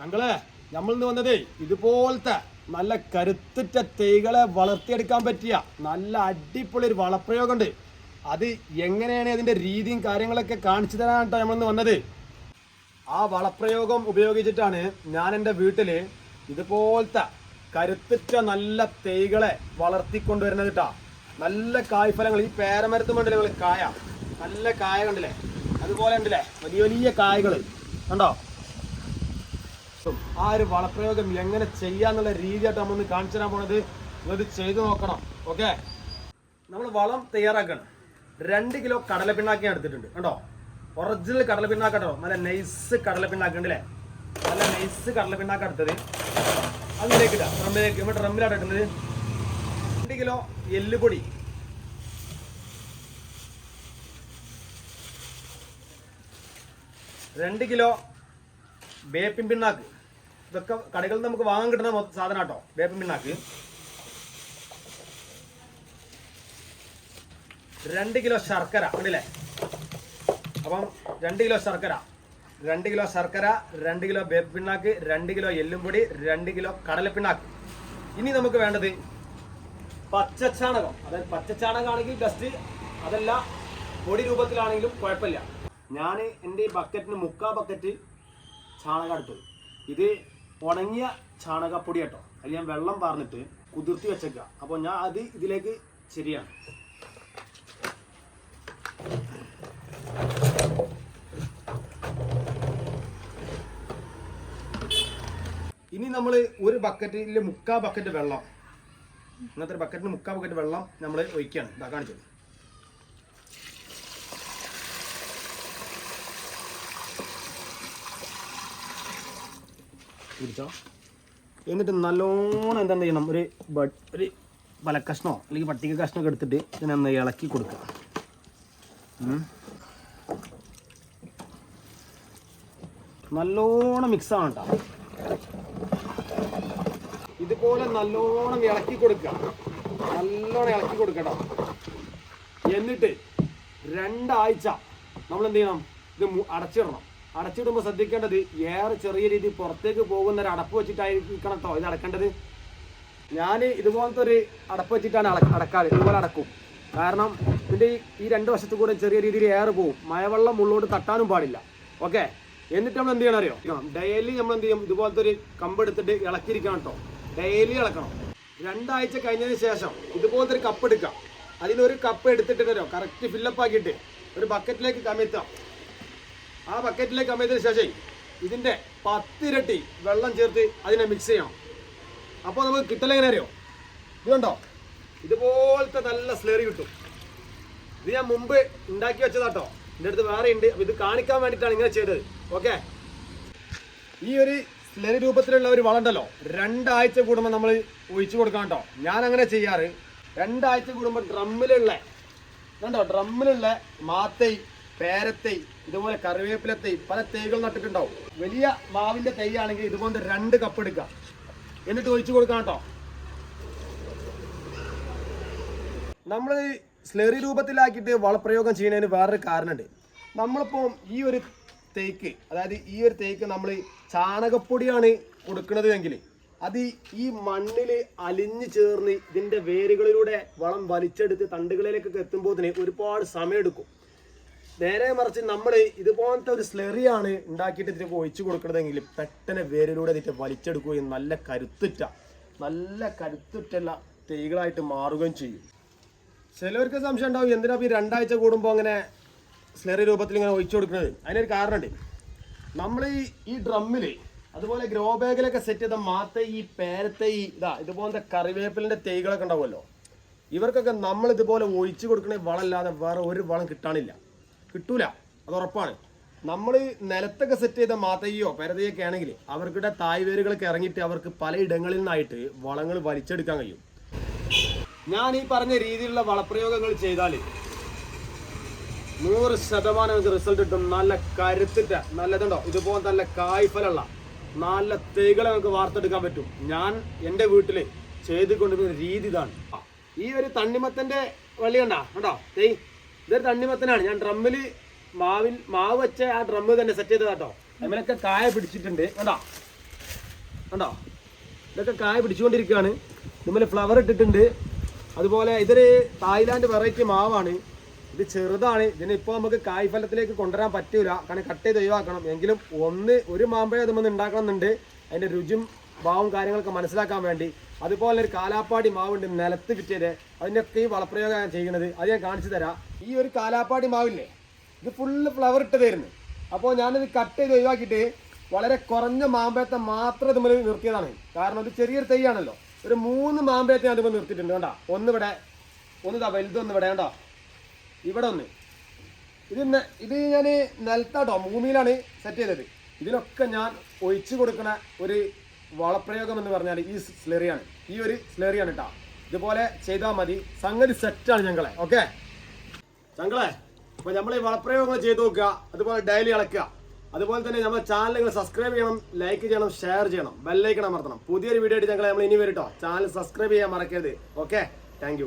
ഞങ്ങളെ നമ്മൾ ഇന്ന് വന്നതേ ഇതുപോലത്തെ നല്ല കരുത്തുറ്റ തൈകളെ വളർത്തിയെടുക്കാൻ പറ്റിയ നല്ല അടിപൊളി ഒരു വളപ്രയോഗമുണ്ട്. അത് എങ്ങനെയാണ് അതിന്റെ രീതിയും കാര്യങ്ങളൊക്കെ കാണിച്ചു തരാനായിട്ടോ നമ്മളിന്ന് വന്നത്. ആ വളപ്രയോഗം ഉപയോഗിച്ചിട്ടാണ് ഞാൻ എന്റെ വീട്ടിൽ ഇതുപോലത്തെ കരുത്തുറ്റ നല്ല തൈകളെ വളർത്തിക്കൊണ്ടുവരുന്നത് കേട്ടാ. നല്ല കായ്ഫലങ്ങൾ ഈ പേരമരത്തും കണ്ടില്ലേ നിങ്ങൾ കായ? നല്ല കായ കണ്ടില്ലേ? അതുപോലെ ഉണ്ടല്ലേ വലിയ വലിയ കായകൾ കണ്ടോ. ആ ഒരു വളപ്രയോഗം എങ്ങനെ ചെയ്യാന്നുള്ള രീതിയായിട്ട് നമ്മൾ കാണിച്ചു തരാൻ പോണത് ഇത് ചെയ്തു നോക്കണം ഓക്കെ? നമ്മൾ വളം തയ്യാറാക്കണം. രണ്ട് കിലോ കടല പിണ്ണാക്കി എടുത്തിട്ടുണ്ട് കേട്ടോ ഒറിജിനൽ കടല കേട്ടോ നല്ല നൈസ് കടല പിണ്ണാക്കുണ്ട് അല്ലേ? നല്ല നൈസ് കടലപ്പിണ്ണാക്ക് എടുത്തത്. അതിലേക്ക് ഇടാം ഡ്രമ്മിലേക്ക് ഇവിടെ ഡ്രമ്മിലാണ് ഇടുന്നത്. രണ്ട് കിലോ എല്ലുപൊടി. രണ്ട് കിലോ വേപ്പിൻ പിണ്ണാക്ക് ഇതൊക്കെ കടകളിൽ നമുക്ക് വാങ്ങാൻ കിട്ടുന്ന സാധനം കേട്ടോ വേപ്പിൻ പിണ്ണാക്ക് രണ്ട് കിലോ ശർക്കര ഉണ്ടല്ലേ അപ്പം രണ്ട് കിലോ ശർക്കര രണ്ട് കിലോ ശർക്കര രണ്ട് കിലോ വേപ്പ് പിണ്ണാക്ക് രണ്ട് കിലോ എല്ലും പൊടി രണ്ട് കിലോ കടലപ്പിണ്ണാക്ക്. ഇനി നമുക്ക് വേണ്ടത് പച്ചച്ചാണകം. അതായത് പച്ചച്ചാണകമാണെങ്കിൽ ബെസ്റ്റ് അതല്ല പൊടി രൂപത്തിലാണെങ്കിലും കുഴപ്പമില്ല. ഞാൻ എന്റെ ഈ ബക്കറ്റിന് മുക്കാ ബക്കറ്റ് ചാണകം എടുത്തത് ഇത് ഉണങ്ങിയ ചാണകപ്പൊടി കേട്ടോ അതിൽ ഞാൻ വെള്ളം പാർന്നിട്ട് കുതിർത്തി വെച്ചേക്കുക അപ്പോൾ ഞാൻ അത് ഇതിലേക്ക് ശരിയാണ്. ഇനി നമ്മൾ ഒരു ബക്കറ്റിൽ മുക്കാ ബക്കറ്റ് വെള്ളം. ഇങ്ങനത്തെ ഒരു ബക്കറ്റിന് മുക്കാ ബക്കറ്റ് വെള്ളം നമ്മൾ ഒഴിക്കുകയാണ് ഇതാ കാണിച്ചത്. പിടിച്ചോ. എന്നിട്ട് നല്ലോണം എന്താ ചെയ്യണം? ഒരു ഒരു പലക്കഷ്ണോ അല്ലെങ്കിൽ പട്ടിക കഷ്ണമൊക്കെ എടുത്തിട്ട് ഇതിനൊന്ന് ഇളക്കി കൊടുക്കുക. നല്ലോണം മിക്സ് ആണ് കേട്ടോ ഇതുപോലെ നല്ലോണം ഇളക്കി കൊടുക്കുക. നല്ലോണം ഇളക്കി കൊടുക്കട്ടോ എന്നിട്ട് രണ്ടാഴ്ച നമ്മൾ എന്ത് ചെയ്യണം? ഇത് അടച്ചിടണം. അടച്ചിടുമ്പോൾ ശ്രദ്ധിക്കേണ്ടത് ഏറെ ചെറിയ രീതിയിൽ പുറത്തേക്ക് പോകുന്ന ഒരു അടപ്പ് വെച്ചിട്ടായിരിക്കണം കേട്ടോ ഇത് അടക്കേണ്ടത്. ഞാൻ ഇതുപോലത്തെ ഒരു അടപ്പ് വെച്ചിട്ടാണ് അട- അടക്കാറ്. ഇതുപോലെ അടക്കും. കാരണം ഇതിന്റെ ഈ- രണ്ട് വശത്തു കൂടെ ചെറിയ രീതിയിൽ ഏറെ പോകും മഴവെള്ളം ഉള്ളോട്ട് തട്ടാനും പാടില്ല. ഓക്കെ? എന്നിട്ട് നമ്മൾ എന്ത് ചെയ്യണം അറിയോ ഡെയിലി നമ്മൾ എന്ത് ചെയ്യും? ഇതുപോലത്തെ ഒരു കമ്പ് എടുത്തിട്ട് ഇളക്കിയിരിക്കണം കേട്ടോ ഡെയിലി ഇളക്കണം. രണ്ടാഴ്ച കഴിഞ്ഞതിന് ശേഷം ഇതുപോലത്തെ ഒരു കപ്പ് എടുക്കാം. അതിലൊരു കപ്പ് എടുത്തിട്ട് എടുത്തിട്ടുണ്ടല്ലോ കറക്റ്റ് ഫില്ലപ്പ് ആക്കിയിട്ട് ഒരു ബക്കറ്റിലേക്ക് കമിഴ്ത്താം ആ ബക്കറ്റിലേക്ക് അമ്മയതിന് ശേഷം ഇതിന്റെ പത്തിരട്ടി വെള്ളം ചേർത്ത് അതിനെ മിക്സ് ചെയ്യണം അപ്പോൾ നമുക്ക് കിട്ടല എങ്ങനെ അറിയോ? ഇതുണ്ടോ ഇതുപോലത്തെ നല്ല സ്ലേറി കിട്ടും. ഇത് ഞാൻ മുമ്പ് ഉണ്ടാക്കി വെച്ചതാട്ടോ. എന്റെ അടുത്ത് വേറെ ഉണ്ട്. അപ്പോൾ ഇത് കാണിക്കാൻ വേണ്ടിയിട്ടാണ് ഇങ്ങനെ ചെയ്തത്. ഓക്കെ ഈ ഒരു സ്ലറി രൂപത്തിലുള്ള ഒരു വളണ്ടല്ലോ രണ്ടാഴ്ച കൂടുമ്പോൾ നമ്മൾ ഒഴിച്ചു കൊടുക്കാം കേട്ടോ. ഞാൻ അങ്ങനെ ചെയ്യാറ്. രണ്ടാഴ്ച കൂടുമ്പോൾ ഡ്രമ്മിലുള്ള കണ്ടോ? ഡ്രമ്മിലുള്ള മാത്തൈ പേരത്തൈ ഇതുപോലെ കറിവേപ്പില തൈ പല തൈകൾ നട്ടിട്ടുണ്ടാവും. വലിയ മാവിന്റെ തൈ ആണെങ്കിൽ ഇതുപോലത്തെ രണ്ട് കപ്പ് എടുക്കാം എന്നിട്ട് ഒഴിച്ചു കൊടുക്കാം കേട്ടോ. നമ്മൾ സ്ലറി രൂപത്തിലാക്കിയിട്ട് വളപ്രയോഗം ചെയ്യുന്നതിന് വേറൊരു കാരണമുണ്ട്. നമ്മളിപ്പോൾ ഈ ഒരു തേക്ക് അതായത് ഈ ഒരു തേക്ക് നമ്മൾ ചാണകപ്പൊടിയാണ് കൊടുക്കുന്നത് എങ്കിൽ അത് ഈ മണ്ണിൽ അലിഞ്ഞു ചേർന്ന് ഇതിന്റെ വേരുകളിലൂടെ വളം വലിച്ചെടുത്ത് തണ്ടുകളിലേക്കൊക്കെ എത്തുമ്പോൾ തന്നെ ഒരുപാട് സമയമെടുക്കും നേരെ മറിച്ച് നമ്മൾ ഇതുപോലത്തെ ഒരു സ്ലെറിയാണ് ഉണ്ടാക്കിയിട്ട് ഇതിലേക്ക് ഒഴിച്ചു കൊടുക്കണതെങ്കിൽ പെട്ടെന്ന് വേരിലൂടെ ഇതിട്ട് വലിച്ചെടുക്കുകയും നല്ല കരുത്തുറ്റ നല്ല കരുത്തുറ്റുള്ള തൈകളായിട്ട് മാറുകയും ചെയ്യും. ചിലവർക്ക് സംശയം ഉണ്ടാവും എന്തിനാ ഈ രണ്ടാഴ്ച കൂടുമ്പോൾ അങ്ങനെ സ്ലെറി രൂപത്തിൽ ഇങ്ങനെ ഒഴിച്ചു കൊടുക്കുന്നത്? അതിനൊരു കാരണമുണ്ട് നമ്മൾ ഈ ഈ ഡ്രമ്മിൽ അതുപോലെ ഗ്രോ ബാഗിലൊക്കെ സെറ്റ് ചെയ്ത മാത്ത ഈ പേരത്തെ ഇതാ ഇതുപോലത്തെ കറിവേപ്പിലിന്റെ തൈകളൊക്കെ ഉണ്ടാവുമല്ലോ? ഇവർക്കൊക്കെ നമ്മൾ ഇതുപോലെ ഒഴിച്ചു കൊടുക്കണ വളമല്ലാതെ വേറെ ഒരു വളം കിട്ടാനില്ല. കിട്ടൂല. അത് ഉറപ്പാണ്. നമ്മൾ നിലത്തൊക്കെ സെറ്റ് ചെയ്ത മാതയോ പരതയൊക്കെ ആണെങ്കിൽ അവർക്കിടെ തായ് വേരുകളൊക്കെ ഇറങ്ങിയിട്ട് അവർക്ക് പലയിടങ്ങളിൽ നിന്നായിട്ട് വളങ്ങൾ വലിച്ചെടുക്കാൻ കഴിയും. ഞാൻ ഈ പറഞ്ഞ രീതിയിലുള്ള വളപ്രയോഗങ്ങൾ ചെയ്താൽ നൂറ് ശതമാനം നമുക്ക് റിസൾട്ട് കിട്ടും. നല്ല കരുത്തിട്ട നല്ലതുണ്ടോ? ഇതുപോലെ നല്ല കായ്ഫലുള്ള നല്ല തൈകളെ നമുക്ക് വാർത്തെടുക്കാൻ പറ്റും. ഞാൻ എന്റെ വീട്ടിൽ ചെയ്തുകൊണ്ടിരുന്ന രീതി ഇതാണ്. ഈ ഒരു തണ്ണിമത്തന്റെ വള്ളി കണ്ടോ? തൈ ഇതൊരു തണ്ണിമത്തനാണ്. ഞാൻ ഡ്രമ്മിൽ മാവിൽ മാവ് വെച്ച ആ ഡ്രമ്മ് തന്നെ സെറ്റ് ചെയ്തത് കേട്ടോ അതിലൊക്കെ കായ പിടിച്ചിട്ടുണ്ട്. കണ്ടോ? കണ്ടോ? ഇതൊക്കെ കായ പിടിച്ചുകൊണ്ടിരിക്കുകയാണ്. നമ്മൾ ഫ്ലവർ ഇട്ടിട്ടുണ്ട്. അതുപോലെ ഇതൊരു തായ്ലാന്റ് വെറൈറ്റി മാവാണ്. ഇത് ചെറുതാണ്. ഇതിന് ഇപ്പോൾ നമുക്ക് കായ്ഫലത്തിലേക്ക് കൊണ്ടുവരാൻ പറ്റൂല. കാരണം കട്ട് ചെയ്ത് ഒഴിവാക്കണം. എങ്കിലും ഒന്ന് ഒരു മാമ്പഴം അതുമെന്ന് ഉണ്ടാക്കണം എന്നുണ്ട് അതിന്റെ രുചിയും ഭാവവും കാര്യങ്ങളൊക്കെ മനസ്സിലാക്കാൻ വേണ്ടി അതുപോലെ ഒരു കാലാപ്പാടി മാവുണ്ട് നിലത്ത് കിട്ടിയത് അതിനൊക്കെ ഈ വളപ്രയോഗം ചെയ്യുന്നത്. അത് ഞാൻ കാണിച്ചു തരാം. ഈ ഒരു കാലാപ്പാടി മാവില്ലേ? ഇത് ഫുള്ള് ഫ്ലവർ ഇട്ടതായിരുന്നു. അപ്പോൾ ഞാനിത് കട്ട് ചെയ്ത് ഒഴിവാക്കിയിട്ട് വളരെ കുറഞ്ഞ മാമ്പഴത്തെ മാത്രം ഇതുമ്പോൾ നിർത്തിയതാണ്. കാരണം ഇത് ചെറിയൊരു തൈയാണല്ലോ. ഒരു മൂന്ന് മാമ്പഴത്തെ ഞാൻ ഇതുമ്പോൾ നിർത്തിയിട്ടുണ്ട്. കേട്ടോ ഒന്ന് ഇതാ വലുതൊന്ന് ഇവിടെ കേട്ടോ ഇവിടെ ഒന്ന്. ഇത് ഇത് ഞാൻ നിലത്താട്ടോ ഭൂമിയിലാണ് സെറ്റ് ചെയ്തത്. ഇതിനൊക്കെ ഞാൻ ഒഴിച്ചു കൊടുക്കുന്ന ഒരു വളപ്രയോഗം എന്ന് പറഞ്ഞാൽ ഈ സ്ലെറിയാണ് ഈ ഒരു സ്ലെറിയാണ് കേട്ടോ ഇതുപോലെ ചെയ്താൽ മതി. സംഗതി സെറ്റാണ് ഞങ്ങളെ. ഓക്കെ ഞങ്ങളെ അപ്പൊ നമ്മൾ ഈ വളപ്രയോഗങ്ങൾ ചെയ്ത് നോക്കുക. അതുപോലെ ഡെയിലി ഇളക്കുക അതുപോലെ തന്നെ നമ്മുടെ ചാനലുകൾ സബ്സ്ക്രൈബ് ചെയ്യണം ലൈക്ക് ചെയ്യണം ഷെയർ ചെയ്യണം. ബെല്ലൈക്കൺ അമർത്തണം. പുതിയൊരു വീഡിയോ ആയിട്ട് ഞങ്ങളെ നമ്മൾ ഇനി വരും കേട്ടോ ചാനൽ സബ്സ്ക്രൈബ് ചെയ്യാൻ മറക്കരുത്. Okay thank